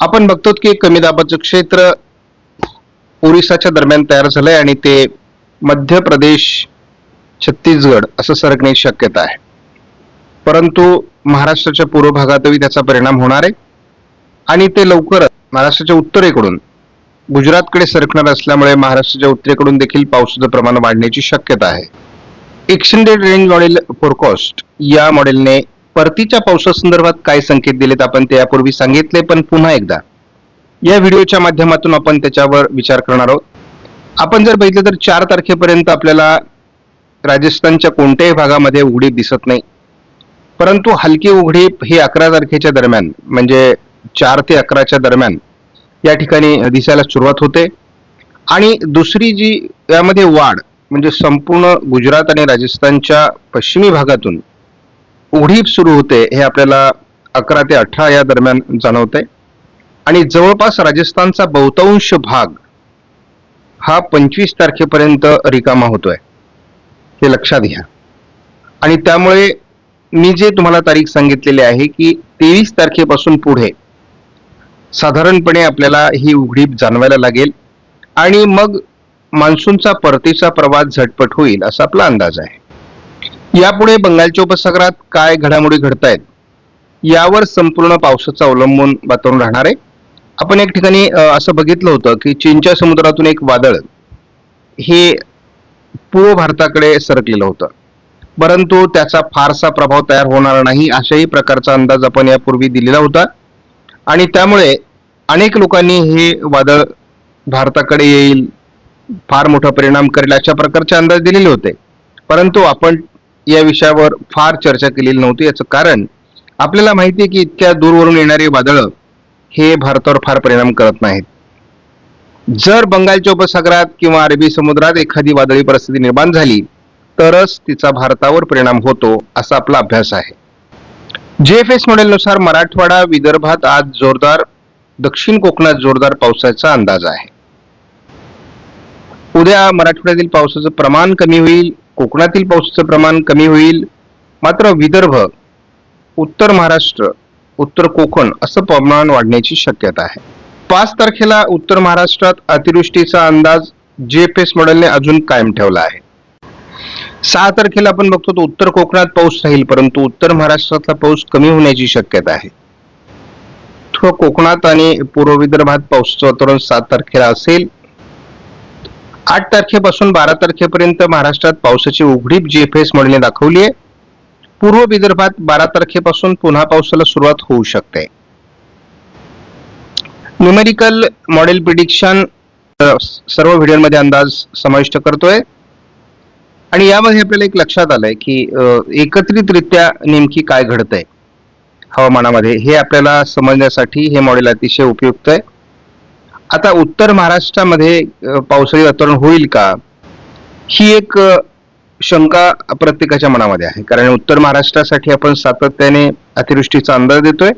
आपण बघतो की कमी दाबाचं क्षेत्र ओरिसाच्या दरम्यान तयार झालंय आणि ते मध्य प्रदेश छत्तीसगड असं सरकण्याची शक्यता आहे. परंतु महाराष्ट्राच्या पूर्व भागातही त्याचा परिणाम होणार आहे. आणि ते लवकरच महाराष्ट्राच्या उत्तरेकडून गुजरातकडे सरकणार असल्यामुळे महाराष्ट्राच्या उत्तरेकडून देखील पावसाचं प्रमाण वाढण्याची शक्यता आहे. एक्सटेंडेड रेंज मॉडेल फोरकॉस्ट या मॉडेलने परतीच्या पावसासंदर्भात काय संकेत दिलेत आपण ते यापूर्वी सांगितले पण पुन्हा एकदा. या व्हिडिओच्या माध्यमातून आपण त्याच्यावर विचार करणार आहोत. आपण जर बघितलं तर चार तारखेपर्यंत आपल्याला राजस्थानच्या कोणत्याही भागामध्ये उघडीप दिसत नाही. परंतु हलकी उघडीप ही अकरा तारखेच्या दरम्यान म्हणजे चार ते अकराच्या दरम्यान या ठिकाणी दिसायला सुरुवात होते. आणि दुसरी जी यामध्ये वाढ म्हणजे संपूर्ण गुजरात आणि राजस्थानच्या पश्चिमी भागातून उघडीप सुरू होते हे आपल्याला अकरा ते अठरा या दरम्यान जाणवते. आणि जवळपास राजस्थानचा बहुतांश भाग हा पंचवीस तारखेपर्यंत रिकामा होतोय. हे लक्षात घ्या. आणि त्यामुळे मी जे तुम्हाला तारीख सांगितलेली आहे की तेवीस तारखेपासून पुढे साधारणपणे आपल्याला ही उघडीप जाणवायला लागेल आणि मग मान्सूनचा परतीचा प्रवास झटपट होईल असा आपला अंदाज आहे. यापुढे बंगालच्या उपसागरात काय घडामोडी घडतायत यावर संपूर्ण पावसाचं अवलंबून वातावरण राहणार आहे. आपण एक ठिकाणी असं बघितलं होतं की चीनच्या समुद्रातून एक वादळ हे पूर्व भारताकडे सरकलेलं होतं. परंतु त्याचा फारसा प्रभाव तयार होणार नाही अशाही प्रकारचा अंदाज आपण यापूर्वी दिलेला होता. आणि त्यामुळे अनेक लोकांनी हे वादळ भारताकडे येईल फार मोठा परिणाम करेल अशा प्रकारचे अंदाज दिलेले होते. परंतु आपण या विषयावर फार चर्चा केलेली नव्हती. याचं कारण आपल्याला माहिती आहे की इतक्या दूरवरून येणारी वादळं हे भारतावर फार परिणाम करत नाहीत. जर बंगालच्या उपसागरात किंवा अरबी समुद्रात एखादी वादळी परिस्थिती निर्माण झाली तरच तिचा भारतावर परिणाम होतो असा आपला अभ्यास आहे. जेएफएस मॉडेलनुसार मराठवाडा विदर्भात आज जोरदार दक्षिण कोकणात जोरदार पावसाचा अंदाज आहे. उद्या मराठवाड्यातील पावसाचं प्रमाण कमी होईल कोकणातील पावसाचं प्रमाण कमी होईल. मात्र विदर्भ उत्तर महाराष्ट्र उत्तर कोकण असं प्रमाण वाढण्याची शक्यता आहे. पाच तारखेला उत्तर महाराष्ट्रात अतिवृष्टीचा अंदाज जेएफएस मॉडेलने अजून कायम ठेवला आहे. सहा तारखेला आपण बघतो तर उत्तर कोकणात पाऊस राहील परंतु उत्तर महाराष्ट्रातला पाऊस कमी होण्याची शक्यता आहे. थोडं कोकणात आणि पूर्व विदर्भात पावसाचं वातावरण सात तारखेला असेल. आठ तारखेपासून बारा तारखेपर्यंत महाराष्ट्रात पावसाची उघडीप जीएफएस मॉडेलने दाखवली आहे. पूर्व विदर्भात बारा तारखेपासून पुन्हा पावसाला सुरुवात होऊ शकते. न्यूमेरिकल मॉडेल प्रिडिक्शन सर्व व्हिडिओमध्ये अंदाज समाविष्ट करतोय. आणि यामध्ये आपल्याला एक लक्षात आलंय की एकत्रितरित्या नेमकी काय घडतंय हवामानामध्ये हे आपल्याला समजण्यासाठी हे मॉडेल अतिशय उपयुक्त आहे. आता उत्तर महाराष्ट्रामध्ये पावसाळी वातावरण होईल का? ही एक शंका प्रत्येकाच्या मनामध्ये आहे. कारण उत्तर महाराष्ट्रासाठी आपण सातत्याने अतिवृष्टीचा अंदाज देतोय.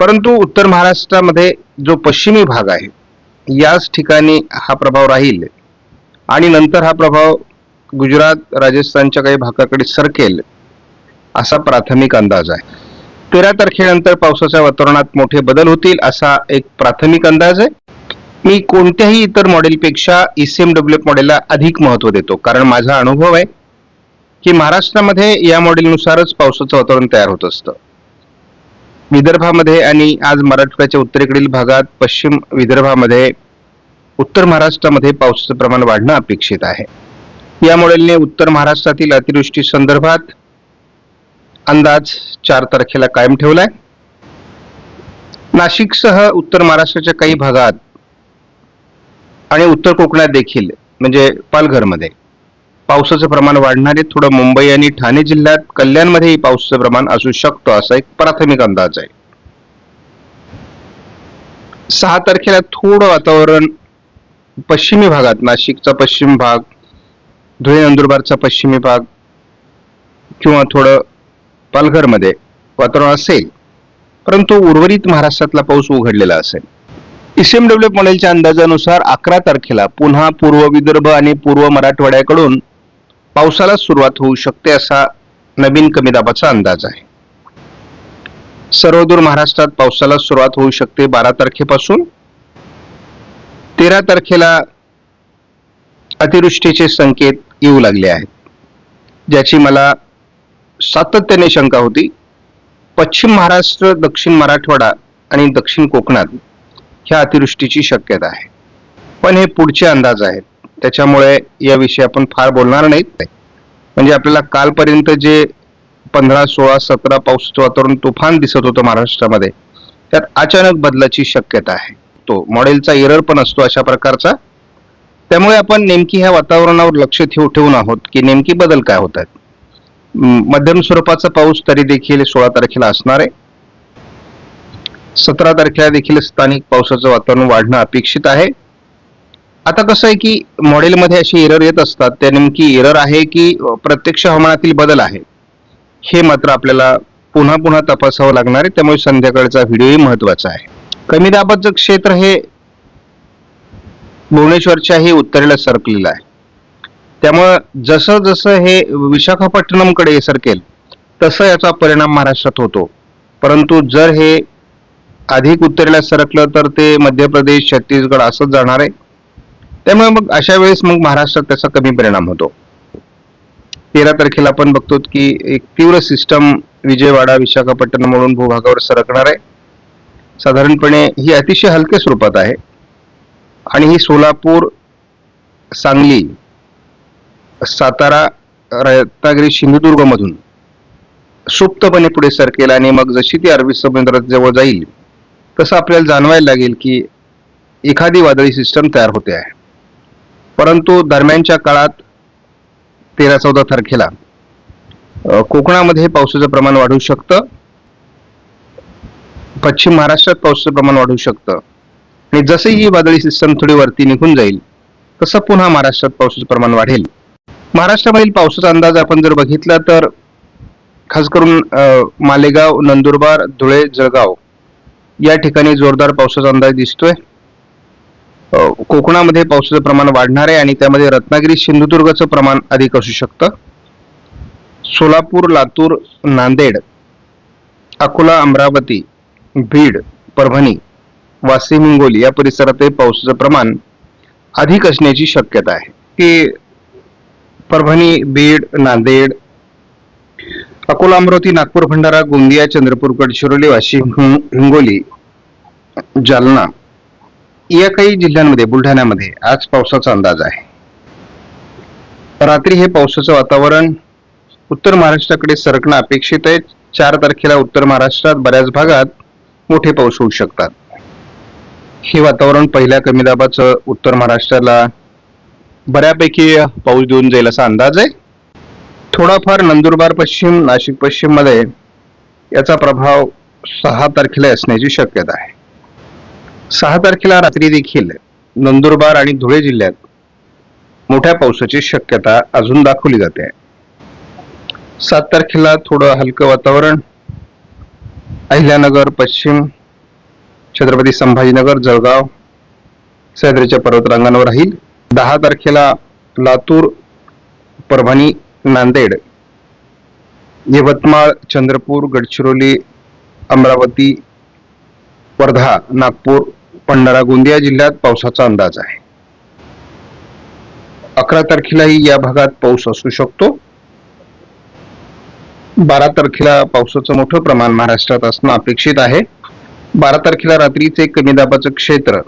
परंतु उत्तर महाराष्ट्रामध्ये जो पश्चिमी भाग आहे याच ठिकाणी हा प्रभाव राहील. आणि नंतर हा प्रभाव गुजरात राजस्थानच्या काही भागाकडे सरकेल असा प्राथमिक अंदाज आहे. तेरा तारखेनंतर पावसाच्या वातावरणात मोठे बदल होतील असा एक प्राथमिक अंदाज आहे. मी कोणत्याही इतर मॉडेलपेक्षा ईसीएम डब्ल्यूएफ मॉडेलला अधिक महत्त्व देतो. कारण माझा अनुभव आहे की महाराष्ट्रामध्ये या मॉडेलनुसारच पावसाचं वातावरण तयार होत असतं. विदर्भामध्ये आणि आज मराठवाड्याच्या उत्तरेकडील भागात पश्चिम विदर्भामध्ये उत्तर महाराष्ट्रामध्ये पावसाचं प्रमाण वाढणं अपेक्षित आहे. या मॉडेलने उत्तर महाराष्ट्रातील अतिवृष्टी संदर्भात अंदाज चार तारखेला कायम ठेवलाय. नाशिकसह उत्तर महाराष्ट्राच्या काही भागात आणि उत्तर कोकणात देखील म्हणजे पालघरमध्ये. पावसाचं प्रमाण वाढणार आहे थोडं मुंबई आणि ठाणे जिल्ह्यात कल्याणमध्येही पावसाचं प्रमाण असू शकतो असा एक प्राथमिक अंदाज आहे. सहा तारखेला थोडं वातावरण पश्चिमी भागात नाशिकचा पश्चिम भाग धुळे नंदुरबारचा पश्चिमी भाग किंवा थोडं पालघरमध्ये वातावरण असेल परंतु उर्वरित महाराष्ट्रातला पाऊस उघडलेला असेल. ईसीएमडब्ल्यू मॉडेलच्या अंदाजानुसार अकरा तारखेला पुन्हा पूर्व विदर्भ आणि पूर्व मराठवाड्याकडून पावसाला सुरुवात होऊ शकते असा नवीन कमी दाबाचा अंदाज आहे. सर्वदूर महाराष्ट्रात पावसाला सुरुवात होऊ शकते बारा तारखेपासून. तेरा तारखेला अतिवृष्टीचे संकेत येऊ लागले आहेत. ज्याची मला सातत्याने शंका होती. पश्चिम महाराष्ट्र दक्षिण मराठवाडा आणि दक्षिण कोकणात ह्या अतिवृष्टीची शक्यता आहे. पण हे पुढचे अंदाज आहेत. त्याच्यामुळे याविषयी आपण फार बोलणार नाहीत. म्हणजे आपल्याला कालपर्यंत जे पंधरा सोळा सतरा पाऊस वातावरण तुफान दिसत होतं महाराष्ट्रामध्ये त्यात अचानक बदलाची शक्यता आहे. तो मॉडेलचा एरर पण असतो अशा प्रकारचा. त्यामुळे आपण नेमकी ह्या वातावरणावर लक्ष ठेवू ठेवून आहोत की नेमकी बदल काय होत आहेत मध्यम स्वरूपाचा पाऊस तरी देखील सोळा तारखेला असणार आहे. सतरा तारखेला देखील स्थानिक पावसाचं वातावरण वाढणं अपेक्षित आहे. आता कसं आहे की मॉडेलमध्ये असे एरर येत असतात. त्या नेमकी एरर आहे की प्रत्यक्ष हवामानातील बदल आहे. हे मात्र आपल्याला पुन्हा पुन्हा तपासावं लागणार आहे. त्यामुळे संध्याकाळचा व्हिडिओही महत्त्वाचा आहे. कमी दाबाचं क्षेत्र हे भुवनेश्वरच्याही उत्तरेला सरकलेलं आहे. त्यामुळं जसं जसं हे विशाखापट्टणमकडे सरकेल तसं याचा परिणाम महाराष्ट्रात होतो. परंतु जर हे अधिक उत्तरेला सरकलं तर ते मध्य प्रदेश छत्तीसगड असंच जाणार आहे. त्यामुळे मग अशा वेळेस मग महाराष्ट्रात त्याचा कमी परिणाम होतो. तेरा तारखेला आपण बघतो की एक तीव्र सिस्टम विजयवाडा विशाखापट्टणम म्हणून भूभागावर सरकणार आहे. साधारणपणे ही अतिशय हलक्या स्वरूपात आहे. आणि ही सोलापूर सांगली सातारा रत्नागिरी सिंधुदुर्गमधून सुप्तपणे पुढे सरकेल आणि मग जशी ती अरबी समुद्रात जवळ जाईल तसं आपल्याला जाणवायला लागेल की एखादी वादळी सिस्टम तयार होते आहे. परंतु दरम्यानच्या काळात तेरा चौदा तारखेला कोकणामध्ये पावसाचं प्रमाण वाढू शकतं. पश्चिम महाराष्ट्रात पावसाचं प्रमाण वाढू शकतं. आणि जसे ही वादळी सिस्टम थोडी वरती निघून जाईल तसं पुन्हा महाराष्ट्रात पावसाचं प्रमाण वाढेल. महाराष्ट्रामधील पावसाचा अंदाज आपण जर बघितला तर खास करून मालेगाव नंदुरबार धुळे जळगाव या ठिकाणी जोरदार पावसाचा अंदाज दिसतोय. कोकणामध्ये पावसाचं प्रमाण वाढणार आहे आणि त्यामध्ये रत्नागिरी सिंधुदुर्गचं प्रमाण अधिक असू शकतं. सोलापूर लातूर नांदेड अकोला अमरावती बीड परभणी वाशिम हिंगोली या परिसरातही पावसाचं प्रमाण अधिक असण्याची शक्यता आहे. की परभणी बीड नांदेड अकोला अमरावती नागपूर भंडारा गोंदिया चंद्रपूर गडचिरोली वाशिम हिंगोली जालना या काही जिल्ह्यांमध्ये बुलढाण्यामध्ये आज पावसाचा अंदाज आहे. रात्री हे पावसाचं वातावरण उत्तर महाराष्ट्राकडे सरकणं अपेक्षित आहे. चार तारखेला उत्तर महाराष्ट्रात बऱ्याच भागात मोठे पाऊस होऊ शकतात. हे वातावरण पहिल्या कमी दाबाचं उत्तर महाराष्ट्राला बऱ्यापैकी पाऊस देऊन जाईल असा अंदाज आहे. थोडाफार नंदुरबार पश्चिम नाशिक पश्चिममध्ये याचा प्रभाव सहा तारखेला असण्याची शक्यता आहे. सहा तारखेला रात्री देखील नंदुरबार आणि धुळे जिल्ह्यात मोठ्या पावसाची शक्यता अजून दाखवली जाते. सात तारखेला थोडं हलकं वातावरण. अहिल्यानगर पश्चिम छत्रपती संभाजीनगर जळगाव सह्याद्रीच्या पर्वतरांगांवर राहील. दहा तारखेला लातूर परभणी नांदेड यवतमाळ चंद्रपूर गडचिरोली अमरावती वर्धा नागपूर भंडारा गोंदिया जिल्ह्यात पावसाचा अंदाज आहे. अकरा तारखेलाही या भागात पाऊस असू शकतो. बारा तारखेला पावसाचं मोठं प्रमाण महाराष्ट्रात असणं अपेक्षित आहे. बारा तारखेला रात्रीचे कमी दाबाचं क्षेत्र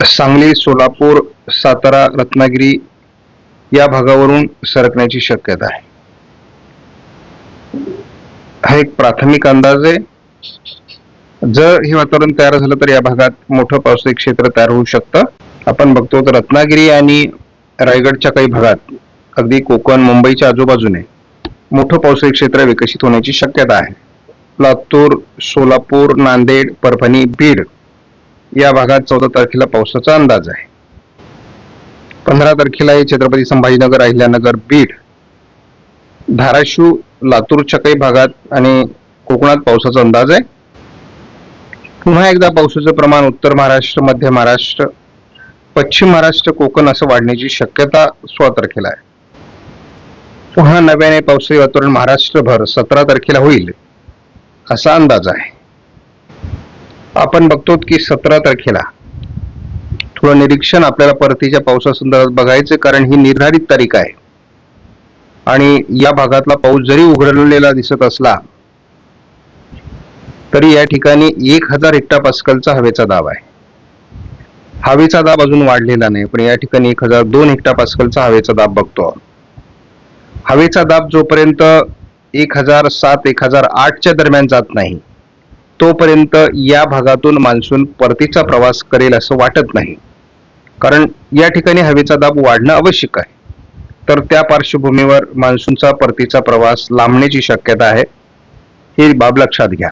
सांगली सोलापूर सातारा रत्नागिरी या भागावरून सरकण्याची शक्यता आहे. हा एक प्राथमिक अंदाज आहे. जर हे वातावरण तयार झालं तर या भागात मोठं पावसाळी क्षेत्र तयार होऊ शकतं. आपण बघतो तर रत्नागिरी आणि रायगडच्या काही भागात अगदी कोकण मुंबईच्या आजूबाजूने मोठं पावसाळी क्षेत्र विकसित होण्याची शक्यता आहे. लातूर सोलापूर नांदेड परभणी बीड या भागात चौदा तारखेला पावसाचा अंदाज आहे. पंधरा तारखेला हे छत्रपती संभाजीनगर अहिल्यानगर बीड धाराशिव लातूरच्या काही भागात आणि कोकणात पावसाचा अंदाज आहे. पुन्हा एकदा पावसाचं प्रमाण उत्तर महाराष्ट्र मध्य महाराष्ट्र पश्चिम महाराष्ट्र कोकण असं वाढण्याची शक्यता सोळा तारखेला आहे. पुन्हा नव्याने पावसाळी वातावरण महाराष्ट्रभर सतरा तारखेला होईल असा अंदाज आहे. आपण बघतो की सतरा तारखेला थोडं निरीक्षण आपल्याला परतीच्या पावसासंदर्भात बघायचं कारण ही निर्धारित तारीख आहे. आणि या भागातला पाऊस जरी उघडलेला दिसत असला तरी या ठिकाणी एक हजार हेक्टापास्कलचा हवेचा दाब आहे. हवेचा दाब अजून वाढलेला नाही पण या ठिकाणी एक हजार दोन हेक्टापास्कलचा हवेचा दाब बघतो हवेचा दाब जोपर्यंत एक हजार सात एक हजार आठच्या दरम्यान जात नाही तोपर्यंत या भागातून मान्सून परतीचा प्रवास करेल असं वाटत नाही. कारण या ठिकाणी हवेचा दाब वाढणं आवश्यक आहे. तर त्या पार्श्वभूमीवर मान्सूनचा परतीचा प्रवास लांबण्याची शक्यता आहे. ही बाब लक्षात घ्या.